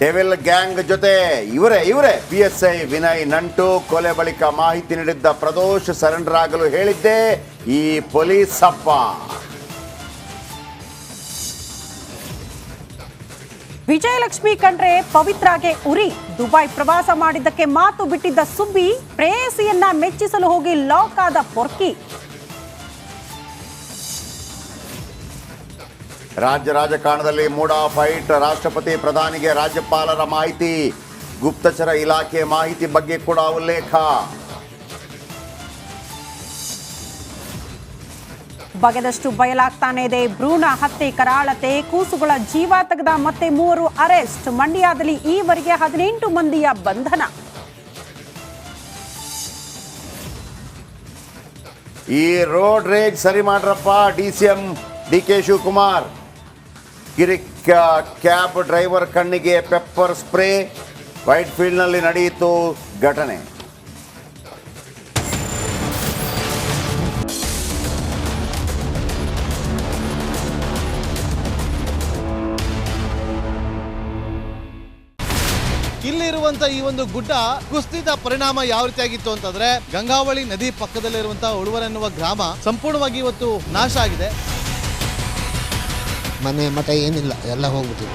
Devil gang ಜೊತೆ ಇವರೇ ಇವರೇ. ಪಿ ಎಸ್ ಐ ವಿನಯ್ ನಂಟು ಕೊಲೆ ಬಳಿಕ ಮಾಹಿತಿ ನೀಡಿದ್ದ ಪ್ರದೋಷ್ ಸರೆಂಡರ್ ಆಗಲು ಹೇಳಿದ್ದೆ ಈ ಪೊಲೀಸ್ ಅಪ್ಪ ವಿಜಯಲಕ್ಷ್ಮಿ ಕಂಡ್ರೆ ಪವಿತ್ರಾಗೆ ಉರಿ. ದುಬೈ ಪ್ರವಾಸ ಮಾಡಿದ್ದಕ್ಕೆ ಮಾತು ಬಿಟ್ಟಿದ್ದ ಸುಬ್ಬಿ, ಪ್ರೇಯಸಿಯನ್ನ ಮೆಚ್ಚಿಸಲು ಹೋಗಿ ಲಾಕ್ ಆದ ಪೊರ್ಕಿ. ರಾಜ್ಯ ರಾಜಕಾರಣದಲ್ಲಿ ಮೂಡ ಫೈಟ್. ರಾಷ್ಟ್ರಪತಿ ಪ್ರಧಾನಿಗೆ ರಾಜ್ಯಪಾಲರ ಮಾಹಿತಿ. ಗುಪ್ತಚರ ಇಲಾಖೆ ಮಾಹಿತಿ ಬಗ್ಗೆ ಕೂಡ ಉಲ್ಲೇಖ. ಬಗೆದಷ್ಟು ಬಯಲಾಗ್ತಾನೆ ಇದೆ. ಭ್ರೂಣ ಹತ್ಯೆ ಕರಾಳತೆ ಕೂಸುಗಳ ಜೀವ ತೆಗೆದ ಮತ್ತೆ ಮೂವರು ಅರೆಸ್ಟ್. ಮಂಡ್ಯದಲ್ಲಿ ಈವರೆಗೆ ಹದಿನೆಂಟು ಮಂದಿಯ ಬಂಧನ. ಈ ರೋಡ್ ರೇಜ್ ಸರಿ ಮಾಡ್ರಪ್ಪ D C M D K Shivakumar. ಕಿರಿ ಕ್ಯಾಬ್ ಡ್ರೈವರ್ ಕಣ್ಣಿಗೆ ಪೆಪ್ಪರ್ ಸ್ಪ್ರೇ. ವೈಟ್ ಫೀಲ್ಡ್ನಲ್ಲಿ ನಡೆಯಿತು ಘಟನೆ. ಇಲ್ಲಿರುವಂತ ಈ ಒಂದು ಗುಡ್ಡ ಕುಸಿದ ಪರಿಣಾಮ ಯಾವ ರೀತಿಯಾಗಿತ್ತು ಅಂತಂದ್ರೆ ಗಂಗಾವಳಿ ನದಿ ಪಕ್ಕದಲ್ಲಿರುವಂತಹ ಉಳುವರೆನ್ನುವ ಗ್ರಾಮ ಸಂಪೂರ್ಣವಾಗಿ ಇವತ್ತು ನಾಶ ಆಗಿದೆ. ಮನೆ ಮಠ ಏನಿಲ್ಲ ಎಲ್ಲ ಹೋಗ್ಬಿಟ್ಟಿದೆ.